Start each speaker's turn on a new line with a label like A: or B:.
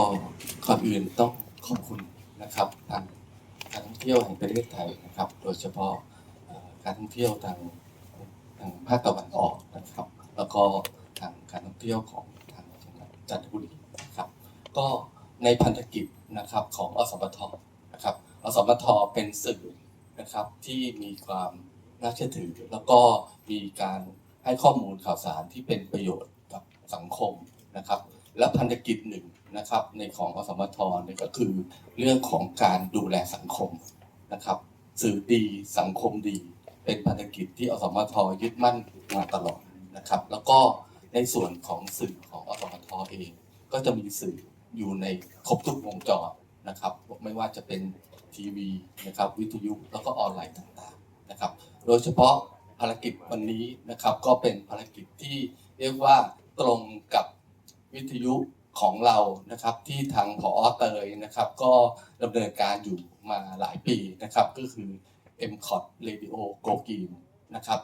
A: ก็ก่อนอื่นต้องขอบคุณนะครับทางการท่องเที่ยวแห่งประเทศไทยนะครับ โดยเฉพาะการท่องเที่ยวทางทางภาคตะวันออกนะครับ แล้วก็ทางการท่องเที่ยวของทางจังหวัดจันทบุรีนะครับ ก็ในพันธกิจนะครับของอสมทนะครับอสมทเป็นสื่อนะครับที่มีความน่าเชื่อถือ แล้วก็มีการให้ข้อมูลข่าวสารที่เป็นประโยชน์กับสังคมนะครับ และพันธกิจหนึ่ง นะครับในของอสมทเนี่ยก็คือเรื่องของการดูแลสังคมนะครับ สื่อดีสังคมดี เป็นพันธกิจที่อสมทยึดมั่นมาตลอดนะครับ แล้วก็ในส่วนของสื่อของอสมทเอง ก็จะมีสื่ออยู่ในครบทุกวงจรนะครับไม่ว่าจะเป็นทีวีนะครับวิทยุแล้วก็ออนไลน์ต่างๆนะครับ โดยเฉพาะภารกิจวันนี้นะครับก็เป็นภารกิจที่เรียกว่าตรงกับวิทยุ ของเรานะครับที่ทางผอเตยนะครับ ก็ดำเนินการอยู่มาหลายปีนะครับ ก็คือ m c o t Radio Go Green นะครับ